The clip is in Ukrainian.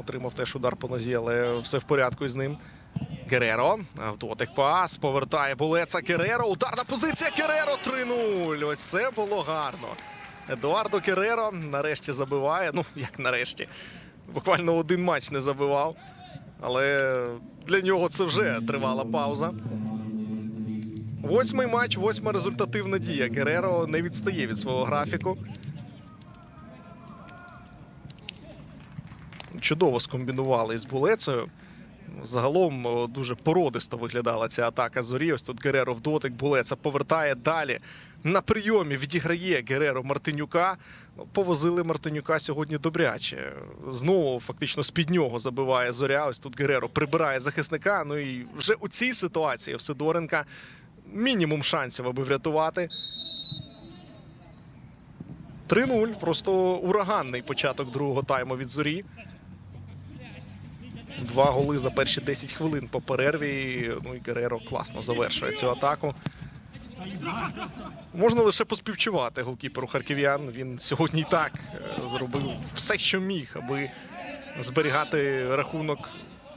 Отримав теж удар по нозі, але все в порядку із ним. Кереро. Автотик пас. Повертає Булеца Кереро. Ударна позиція Кереро 3-0. Ось це було гарно. Едуардо Кереро нарешті забиває. Ну, як нарешті. Буквально один матч не забивав. Але для нього це вже тривала пауза. Восьмий матч, восьма результативна дія. Гереро не відстає від свого графіку. Чудово скомбінували із булецею. Загалом дуже породисто виглядала ця атака зорі. Ось тут Гереро в дотик булеца повертає далі. На прийомі відіграє Гереро Мартинюка. Повозили Мартинюка сьогодні добряче. Знову фактично з-під нього забиває зоря. Ось тут Гереро прибирає захисника. Ну і вже у цій ситуації в Сидоренка мінімум шансів, аби врятувати. 3-0. Просто ураганний початок другого тайму від зорі. Два голи за перші 10 хвилин по перерві. Ну і Гереро класно завершує цю атаку. Можна лише поспівчувати голкіперу харків'ян. Він сьогодні так е, зробив все, що міг, аби зберігати рахунок